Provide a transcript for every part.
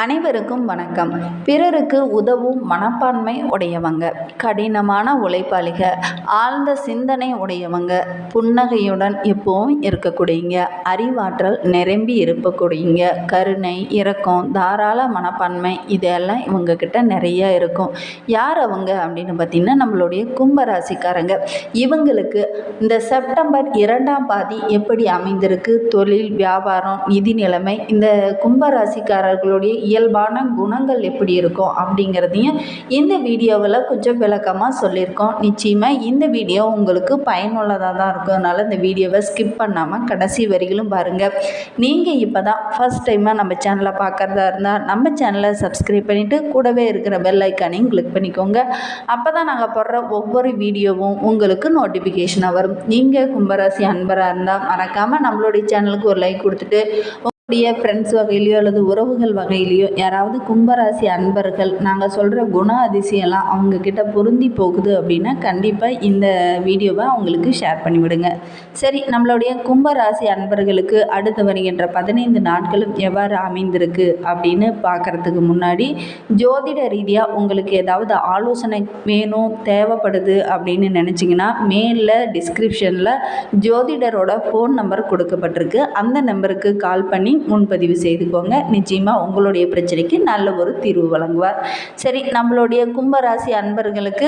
அனைவருக்கும் வணக்கம். பிறருக்கு உதவும் மனப்பான்மை உடையவங்க கடினமான உழைப்பாளிக ஆழ்ந்த சிந்தனை உடையவங்க புன்னகையுடன் எப்பவும் இருக்கக்கூடியங்க அறிவாற்றல் நிரம்பி இருக்கக்கூடியங்க கருணை இரக்கம் தாராள மனப்பான்மை இதெல்லாம் இவங்கக்கிட்ட நிறைய இருக்கும். யார் அவங்க அப்படின்னு பார்த்திங்கன்னா நம்மளுடைய கும்பராசிக்காரங்க. இவங்களுக்கு இந்த செப்டம்பர் இரண்டாம் பாதி எப்படி அமைந்திருக்கு? தொழில் வியாபாரம் நிதி நிலைமை இந்த கும்பராசிக்காரர்களுடைய இயல்பான குணங்கள் எப்படி இருக்கும் அப்படிங்கிறதையும் இந்த வீடியோவில் கொஞ்சம் விளக்கமாக சொல்லியிருக்கோம். நிச்சயமாக இந்த வீடியோ உங்களுக்கு பயனுள்ளதாக தான் இருக்கும். அதனால் இந்த வீடியோவை ஸ்கிப் பண்ணாமல் கடைசி வரிகளும் பாருங்கள் நீங்கள் இப்போ தான் ஃபஸ்ட் டைமாக நம்ம சேனலை பார்க்குறதா இருந்தால் நம்ம சேனலை சப்ஸ்கிரைப் பண்ணிவிட்டு கூடவே இருக்கிற பெல் ஐக்கானையும் கிளிக் பண்ணிக்கோங்க. அப்போ தான் நாங்கள் போடுற ஒவ்வொரு வீடியோவும் உங்களுக்கு நோட்டிஃபிகேஷனாக வரும். நீங்கள் கும்பராசி அன்பராக இருந்தால் மறக்காமல் நம்மளுடைய சேனலுக்கு ஒரு லைக் கொடுத்துட்டு உங்களுடைய ஃப்ரெண்ட்ஸ் வகையிலையோ அல்லது உறவுகள் வகையிலையோ யாராவது கும்பராசி அன்பர்கள் நாங்கள் சொல்கிற குண அதிசயம்லாம் அவங்கக்கிட்ட பொருந்தி போகுது அப்படின்னா கண்டிப்பாக இந்த வீடியோவை அவங்களுக்கு ஷேர் பண்ணிவிடுங்க. சரி நம்மளுடைய கும்பராசி அன்பர்களுக்கு அடுத்து வருகின்ற பதினைந்து நாட்களும் எவ்வாறு அமைந்திருக்கு அப்படின்னு பார்க்குறதுக்கு முன்னாடி ஜோதிட ரீதியாக உங்களுக்கு ஏதாவது ஆலோசனை வேணும் தேவைப்படுது அப்படின்னு நினச்சிங்கன்னா மேலில் டிஸ்கிரிப்ஷனில் ஜோதிடரோட ஃபோன் நம்பர் கொடுக்கப்பட்டிருக்கு. அந்த நம்பருக்கு கால் பண்ணி முன்பதிவு செய்துக்கோங்க. நிச்சயமாக உங்களுடைய பிரச்சனைக்கு நல்ல ஒரு தீர்வு வழங்குவார். சரி நம்மளுடைய கும்பராசி அன்பர்களுக்கு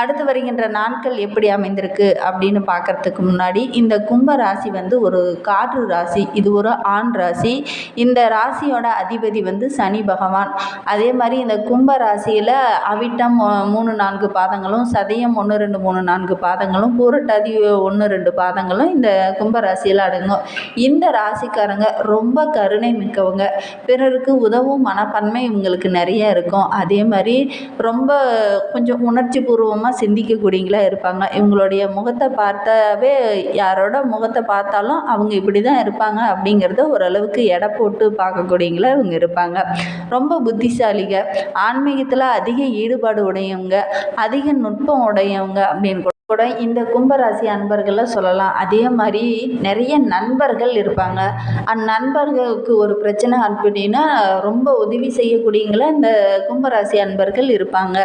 அடுத்து வருகின்ற நாட்கள் எப்படி அமைந்திருக்கு அப்படின்னு பார்க்கறதுக்கு முன்னாடி இந்த கும்ப ராசி வந்து ஒரு காற்று ராசி இது ஒரு ஆண் ராசி. இந்த ராசியோட அதிபதி வந்து சனி பகவான். அதே மாதிரி இந்த கும்ப ராசியில் அவிட்டம் மூணு நான்கு பாதங்களும் சதயம் ஒன்று ரெண்டு மூணு நான்கு பாதங்களும் பூரட்டாதி ஒன்று ரெண்டு பாதங்களும் இந்த கும்ப ராசியில் அடங்கும். இந்த ராசிக்காரங்க ரொம்ப கருணை மிக்கவங்க. பிறருக்கு உதவும் மனப்பான்மை இவங்களுக்கு நிறைய இருக்கும். அதே மாதிரி ரொம்ப கொஞ்சம் உணர்ச்சி பூர்வமாக சிந்திக்கக்கூடியங்களா இருப்பாங்க. இவங்களுடைய முகத்தை பார்த்தாவே யாரோட முகத்தை பார்த்தாலும் அவங்க இப்படி தான் இருப்பாங்க அப்படிங்கிறத ஓரளவுக்கு எடை போட்டு பார்க்கக்கூடியங்களா இவங்க இருப்பாங்க. ரொம்ப புத்திசாலிங்க. ஆன்மீகத்தில் அதிக ஈடுபாடு உடையவங்க. அதிக நுட்பம் உடையவங்க அப்படின்னு கூட இந்த கும்பராசி அன்பர்களை சொல்லலாம். அதே மாதிரி நிறைய நண்பர்கள் இருப்பாங்க. அந்நண்பர்களுக்கு ஒரு பிரச்சனை அப்படின்னா ரொம்ப உதவி செய்யக்கூடியங்கள இந்த கும்பராசி அன்பர்கள் இருப்பாங்க.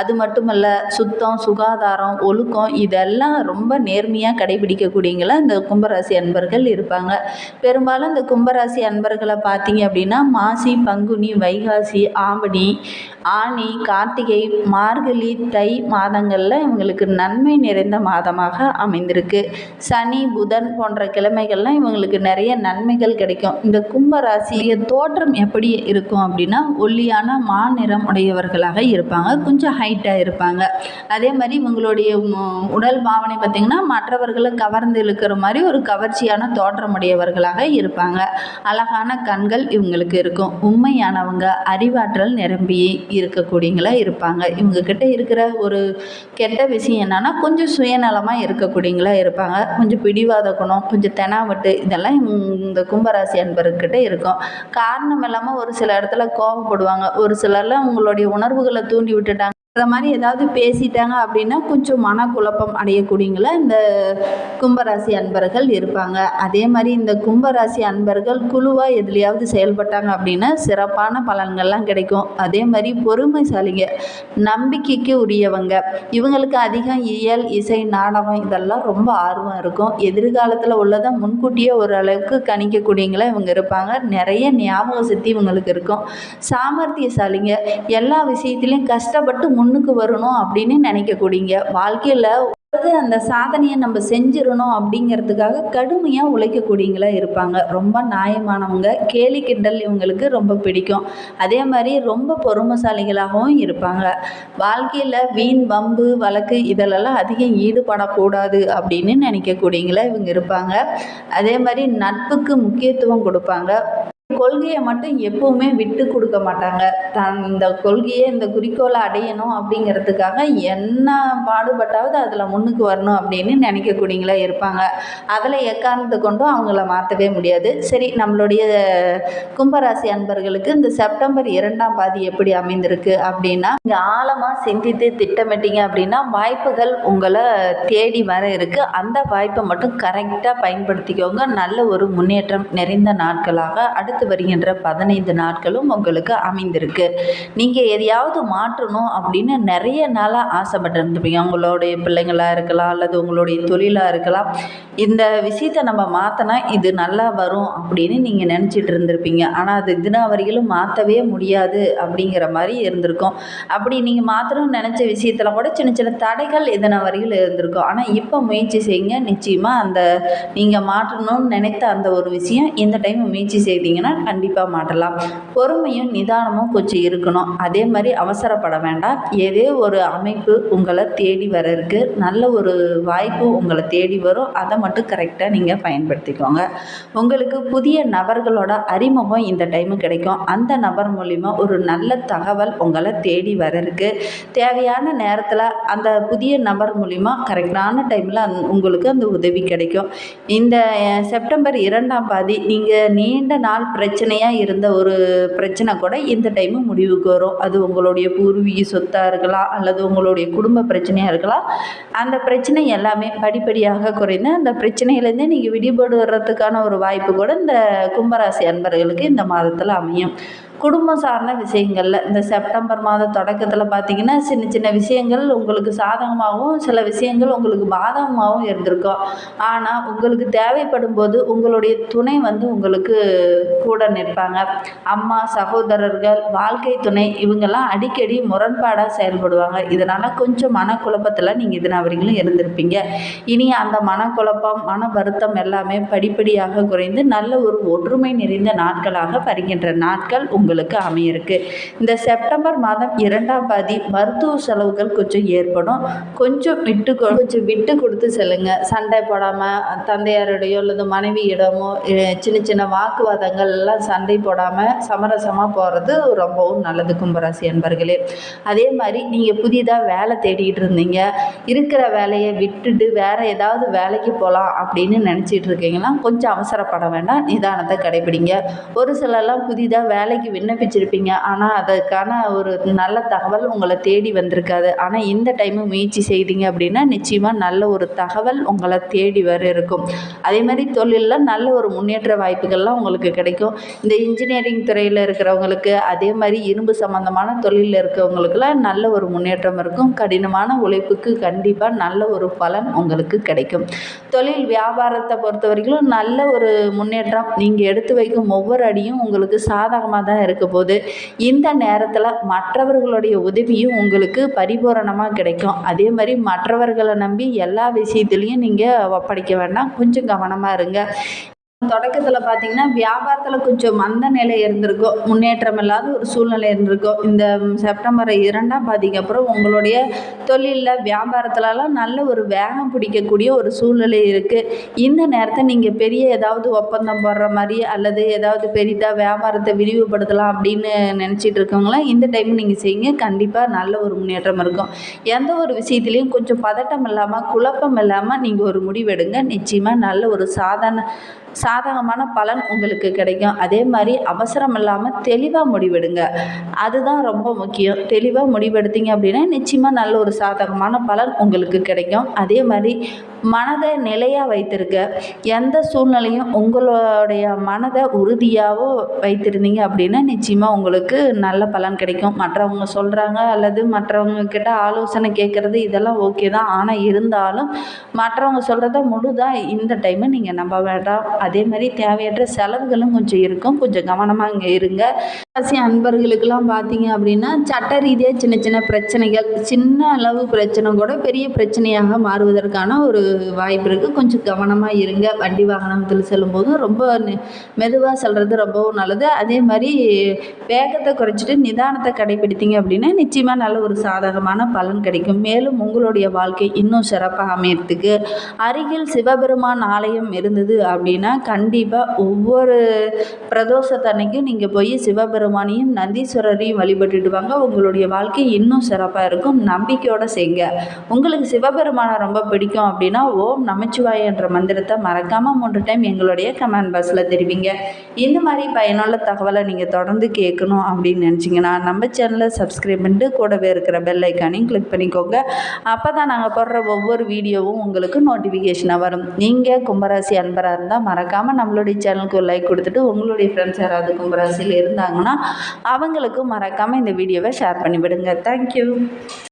அது மட்டுமல்ல சுத்தம் சுகாதாரம் ஒழுக்கம் இதெல்லாம் ரொம்ப நேர்மையாக கடைபிடிக்கக்கூடியங்கள இந்த கும்பராசி அன்பர்கள் இருப்பாங்க. பெரும்பாலும் இந்த கும்பராசி அன்பர்களை பார்த்தீங்க அப்படின்னா மாசி பங்குனி வைகாசி ஆவணி ஆனி கார்த்திகை மார்கழி தை மாதங்களில் இவங்களுக்கு நன்மை நிறைந்த மாதமாக அமைந்திருக்கு. சனி புதன் போன்ற கிழமைகள்லாம் இவங்களுக்கு நிறைய நன்மைகள் கிடைக்கும். இந்த கும்பராசிய தோற்றம் எப்படி இருக்கும் அப்படின்னா ஒல்லியான மாநிறம் உடையவர்களாக இருப்பாங்க. கொஞ்சம் ஹைட்டாக இருப்பாங்க. அதே மாதிரி இவங்களுடைய உடல் பாவனை பார்த்திங்கன்னா மற்றவர்களை கவர்ந்து இழுக்கிற மாதிரி ஒரு கவர்ச்சியான தோற்றமுடையவர்களாக இருப்பாங்க. அழகான கண்கள் இவங்களுக்கு இருக்கும். உண்மையானவங்க அறிவாற்றல் நிரம்பி இருக்கக்கூடியங்களா இருப்பாங்க. இவங்க கிட்ட இருக்கிற ஒரு கெட்ட விஷயம் என்னன்னா கொஞ்சம் சுயநலமாக இருக்கக்கூடியங்களா இருப்பாங்க. கொஞ்சம் பிடிவாத குணம் கொஞ்சம் தெனாவட்டு இதெல்லாம் இவங்க- இந்த கும்பராசி அன்பர்கிட்ட இருக்கும். காரணம் இல்லாமல் ஒரு சில இடத்துல கோபப்படுவாங்க ஒரு சிலர்லாம் உங்களுடைய உணர்வுகளை தூண்டி விட்டுட்டாங்க. இந்த மாதிரி ஏதாவது பேசிட்டாங்க அப்படின்னா கொஞ்சம் மனக்குழப்பம் அடையக்கூடியங்கள இந்த கும்பராசி அன்பர்கள் இருப்பாங்க. அதே மாதிரி இந்த கும்பராசி அன்பர்கள் குழுவாக எதுலையாவது செயல்பட்டாங்க அப்படின்னா சிறப்பான பலன்கள்லாம் கிடைக்கும். அதே மாதிரி பொறுமைசாலிங்க நம்பிக்கைக்கு உரியவங்க. இவங்களுக்கு அதிகம் இயல் இசை நாடகம் இதெல்லாம் ரொம்ப ஆர்வம் இருக்கும். எதிர்காலத்தில் உள்ளதை முன்கூட்டியே ஓரளவுக்கு கணிக்கக்கூடியங்களா இவங்க இருப்பாங்க. நிறைய ஞாபக சக்தி இவங்களுக்கு இருக்கும். சாமர்த்தியசாலிங்க எல்லா விஷயத்துலையும் கஷ்டப்பட்டு முன்னுக்கு வரணும் அப்படின்னு நினைக்கக்கூடியங்க வாழ்க்கையில் அந்த சாதனையை நம்ம செஞ்சிடணும் அப்படிங்கிறதுக்காக கடுமையாக உழைக்கக்கூடியங்களா இருப்பாங்க. ரொம்ப நியாயமானவங்க கேலி கிண்டல் இவங்களுக்கு ரொம்ப பிடிக்கும். அதே மாதிரி ரொம்ப பொறுமைசாலிகளாகவும் இருப்பாங்க. வாழ்க்கையில் வீண் வம்பு வழக்கு இதிலெல்லாம் அதிகம் ஈடுபடக்கூடாது அப்படின்னு நினைக்கக்கூடியங்களா இவங்க இருப்பாங்க. அதே மாதிரி நட்புக்கு முக்கியத்துவம் கொடுப்பாங்க. கொள்கையை மட்டும் எப்பவுமே விட்டு கொடுக்க மாட்டாங்க. தான் இந்த கொள்கையை இந்த குறிக்கோளை அடையணும் அப்படிங்கிறதுக்காக என்ன பாடுபட்டாவது அதில் முன்னுக்கு வரணும் அப்படின்னு நினைக்கக்கூடியங்களா இருப்பாங்க. அதில் எக்காரணத்தை கொண்டும் அவங்கள மாற்றவே முடியாது. சரி நம்மளுடைய கும்பராசி அன்பர்களுக்கு இந்த செப்டம்பர் இரண்டாம் பாதி எப்படி அமைந்திருக்கு அப்படின்னா இங்கே ஆழமாக சிந்தித்து திட்டமிட்டீங்க அப்படின்னா வாய்ப்புகள் உங்களை தேடி வர இருக்கு. அந்த வாய்ப்பை மட்டும் கரெக்டாக பயன்படுத்திக்கோங்க. நல்ல ஒரு முன்னேற்றம் நிறைந்த நாட்களாக அடுத்து அடுத்து வருகின்ற பதினைந்து நாட்களும் உங்களுக்கு அமைந்திருக்கு. நீங்கள் எதையாவது மாற்றணும் அப்படின்னு நிறைய நாளாக ஆசைப்பட்டுருந்துருப்பீங்க. உங்களுடைய பிள்ளைங்களாக இருக்கலாம் அல்லது உங்களுடைய தொழிலாக இருக்கலாம். இந்த விஷயத்தை நம்ம மாற்றினா இது நல்லா வரும் அப்படின்னு நீங்கள் நினச்சிட்டு இருந்திருப்பீங்க. ஆனால் அது இதுனா வரையிலும் மாற்றவே முடியாது அப்படிங்கிற மாதிரி இருந்திருக்கும். அப்படி நீங்கள் மாற்றணும்னு நினச்ச விஷயத்தில் கூட சின்ன சின்ன தடைகள் இதனை வரையில் இருந்திருக்கும். ஆனால் இப்போ முயற்சி செய்யுங்க. நிச்சயமாக அந்த நீங்கள் மாற்றணும்னு நினைத்த அந்த ஒரு விஷயம் இந்த டைம் முயற்சி செய்தீங்கன்னா கண்டிப்பாக மாட்டலாம் பொறுமையும் நிதானமும் கொஞ்சம் இருக்கணும். அதே மாதிரி அவசரப்பட வேண்டாம். ஏதே ஒரு அமைப்பு உங்களை தேடி வர இருக்கு நல்ல ஒரு வாய்ப்பு உங்களை தேடி வரும். அதை மட்டும் கரெக்டாக நீங்கள் பயன்படுத்திக்கோங்க. உங்களுக்கு புதிய நபர்களோட அறிமுகம் இந்த டைமு கிடைக்கும். அந்த நபர் மூலிமா ஒரு நல்ல தகவல் உங்களை தேடி வர இருக்கு தேவையான நேரத்தில் அந்த புதிய நபர் மூலிமா கரெக்டான டைமில் அந் உங்களுக்கு அந்த உதவி கிடைக்கும். இந்த செப்டம்பர் இரண்டாம் பாதி நீங்கள் நீண்ட நாள் பிரச்சனையாக இருந்த ஒரு பிரச்சனை கூட இந்த டைமு முடிவுக்கு வரும். அது உங்களுடைய பூர்வீக சொத்தாக இருக்கலாம் அல்லது உங்களுடைய குடும்ப பிரச்சனையாக இருக்கலாம். அந்த பிரச்சனை எல்லாமே படிப்படியாக குறைந்து அந்த பிரச்சனையிலேருந்து நீங்கள் விடுபடுறதுக்கான ஒரு வாய்ப்பு கூட இந்த கும்பராசி அன்பர்களுக்கு இந்த மாதத்தில் அமையும். குடும்பம் சார்ந்த விஷயங்களில் இந்த செப்டம்பர் மாத தொடக்கத்தில் பார்த்தீங்கன்னா சின்ன சின்ன விஷயங்கள் உங்களுக்கு சாதகமாகவும் சில விஷயங்கள் உங்களுக்கு பாதகமாகவும் இருந்திருக்கும். ஆனால் உங்களுக்கு தேவைப்படும் போது உங்களுடைய துணை வந்து உங்களுக்கு கூட நிற்பாங்க. அம்மா சகோதரர்கள் வாழ்க்கை துணை இவங்கெல்லாம் அடிக்கடி முரண்பாடாக செயல்படுவாங்க. இதனால் கொஞ்சம் மனக்குழப்பத்தில் நீங்கள் இதன வரைக்கும் இருந்திருப்பீங்க. இனி அந்த மனக்குழப்பம் மன வருத்தம் எல்லாமே படிப்படியாக குறைந்து நல்ல ஒரு ஒற்றுமை நிறைந்த நாட்களாக வருகின்ற நாட்கள் உங்களுக்கு அமையிருக்கு. இந்த செப்டம்பர் மாதம் இரண்டாம் பாதி மருத்துவ செலவுகள் கொஞ்சம் ஏற்படும். கொஞ்சம் விட்டு கொஞ்சம் விட்டு கொடுத்து செல்லுங்க. சண்டை போடாமல் தந்தையாரிடையோ அல்லது மனைவியிடமோ சின்ன சின்ன வாக்குவாதங்கள் எல்லாம் சண்டை போடாமல் சமரசமாக போகிறது ரொம்பவும் நல்லது கும்பராசி அன்பர்களே. அதே மாதிரி நீங்கள் புதிதாக வேலை தேடிக்கிட்டு இருந்தீங்க. இருக்கிற வேலையை விட்டுட்டு வேற ஏதாவது வேலைக்கு போகலாம் அப்படின்னு நினச்சிட்டு இருக்கீங்கன்னா கொஞ்சம் அவசரப்பட வேண்டாம். நிதானத்தை கடைபிடிங்க. ஒரு சிலர்லாம் புதிதாக வேலைக்கு விண்ணப்பிச்சிருப்பீங்க. ஆனால் அதுக்கான ஒரு நல்ல தகவல் உங்களை தேடி வந்திருக்காது. ஆனால் இந்த டைமு முயற்சி செய்தீங்க அப்படின்னா நிச்சயமாக நல்ல ஒரு தகவல் உங்களை தேடி வர இருக்கும். அதே மாதிரி தொழிலில் நல்ல ஒரு முன்னேற்ற வாய்ப்புகள்லாம் உங்களுக்கு கிடைக்கும். இந்த இன்ஜினியரிங் துறையில் இருக்கிறவங்களுக்கு அதே மாதிரி இரும்பு சம்மந்தமான தொழிலில் இருக்கிறவங்களுக்குலாம் நல்ல ஒரு முன்னேற்றம் இருக்கும். கடினமான உழைப்புக்கு கண்டிப்பாக நல்ல ஒரு பலன் உங்களுக்கு கிடைக்கும். தொழில் வியாபாரத்தை பொறுத்த வரைக்கும் நல்ல ஒரு முன்னேற்றம். நீங்கள் எடுத்து வைக்கும் ஒவ்வொரு அடியும் உங்களுக்கு சாதகமாக தான் இருக்க போகுது இந்த நேரத்தில் மற்றவர்களுடைய உதவியும் உங்களுக்கு பரிபூரணமாக கிடைக்கும். அதே மாதிரி மற்றவர்களை நம்பி எல்லா விஷயத்துலையும் நீங்கள் ஒப்படைக்க வேண்டாம். கொஞ்சம் கவனமாக இருங்க. தொடக்கத்தில் பார்த்தீங்கன்னா வியாபாரத்தில் கொஞ்சம் மந்த நிலை இருந்திருக்கும் முன்னேற்றம் இல்லாத ஒரு சூழ்நிலை இருந்திருக்கும் இந்த செப்டம்பர் இரண்டாம் பாதிக்கு அப்புறம் உங்களுடைய தொழிலில் வியாபாரத்துலலாம் நல்ல ஒரு வேகம் பிடிக்கக்கூடிய ஒரு சூழ்நிலை இருக்குது இந்த நேரத்தை நீங்கள் பெரிய ஏதாவது ஒப்பந்தம் போடுற மாதிரி அல்லது ஏதாவது பெரிதாக வியாபாரத்தை விரிவுபடுத்தலாம் அப்படின்னு நினச்சிட்டு இருக்கவங்களாம் இந்த டைம் நீங்கள் செய்யுங்க. கண்டிப்பாக நல்ல ஒரு முன்னேற்றம் இருக்கும். எந்த ஒரு விஷயத்துலையும் கொஞ்சம் பதட்டம் இல்லாமல் குழப்பம் இல்லாமல் நீங்கள் ஒரு முடிவெடுங்க. நிச்சயமாக நல்ல ஒரு சாதாரண சாதகமான பலன் உங்களுக்கு கிடைக்கும். அதே மாதிரி அவசரம் இல்லாமல் தெளிவாக முடிவெடுங்க. அதுதான் ரொம்ப முக்கியம். தெளிவாக முடிவெடுத்தீங்க அப்படின்னா நிச்சயமாக நல்ல ஒரு சாதகமான பலன் உங்களுக்கு கிடைக்கும். அதே மாதிரி மனதை நிலையாக வைத்திருக்க எந்த சூழ்நிலையும் உங்களுடைய மனதை உறுதியாகவோ வைத்திருந்தீங்க அப்படின்னா நிச்சயமாக உங்களுக்கு நல்ல பலன் கிடைக்கும். மற்றவங்க சொல்கிறாங்க அல்லது மற்றவங்க கிட்ட ஆலோசனை கேட்குறது இதெல்லாம் ஓகே தான். ஆனால் இருந்தாலும் மற்றவங்க சொல்கிறத முழுதாக இந்த டைமு நீங்கள் நம்ப வேண்டாம். அதே மாதிரி தேவையற்ற செலவுகளும் கொஞ்சம் இருக்கும். கொஞ்சம் கவனமாக இங்கே இருங்க. ராசி அன்பர்களுக்கெல்லாம் பார்த்தீங்க அப்படின்னா சட்ட ரீதியாக சின்ன சின்ன பிரச்சனைகள் சின்ன அளவு பிரச்சனை கூட பெரிய பிரச்சனையாக மாறுவதற்கான ஒரு வாய்ப்பு இருக்குது கொஞ்சம் கவனமாக இருங்க. வண்டி வாகனத்தில் செல்லும்போது ரொம்ப மெதுவாக செல்வது ரொம்பவும் நல்லது. அதே மாதிரி வேகத்தை குறைச்சிட்டு நிதானத்தை கடைபிடித்தீங்க அப்படின்னா நிச்சயமாக நல்ல ஒரு சாதகமான பலன் கிடைக்கும். மேலும் உங்களுடைய வாழ்க்கை இன்னும் சிறப்பாக அமையறதுக்கு அருகில் சிவபெருமான் ஆலயம் இருந்தது அப்படின்னா கண்டிப்பாக ஒவ்வொரு பிரதோஷத்தன்னைக்கும் நீங்கள் போய் சிவபெருமான் சிவபெருமானையும் நந்தீஸ்வரரையும் வழிபட்டுட்டு வாங்க உங்களுடைய வாழ்க்கை இன்னும் சிறப்பாக இருக்கும். நம்பிக்கையோடு செய்ங்க. உங்களுக்கு சிவபெருமானை ரொம்ப பிடிக்கும் அப்படின்னா ஓம் நமச்சிவாய என்ற மந்திரத்தை மறக்காமல் மூன்று டைம் எங்களுடைய கமெண்ட் பாக்ஸில் தெரிவிங்க. இந்த மாதிரி பயனுள்ள தகவலை நீங்கள் தொடர்ந்து கேட்கணும் அப்படின்னு நினச்சிங்கன்னா நம்ம சேனலை சப்ஸ்கிரைப் பண்ணிட்டு கூடவே இருக்கிற பெல் ஐக்கானையும் கிளிக் பண்ணிக்கோங்க. அப்போ தான் நாங்கள் போடுற ஒவ்வொரு வீடியோவும் உங்களுக்கு நோட்டிஃபிகேஷனாக வரும். நீங்கள் கும்பராசி அன்பராக இருந்தால் மறக்காமல் நம்மளுடைய சேனலுக்கு ஒரு லைக் கொடுத்துட்டு உங்களுடைய ஃப்ரெண்ட்ஸ் யாராவது கும்பராசியில் இருந்தாங்கன்னா அவங்களுக்கும் மறக்காமல் இந்த வீடியோவை ஷேர் பண்ணி விடுங்க தேங்க்யூ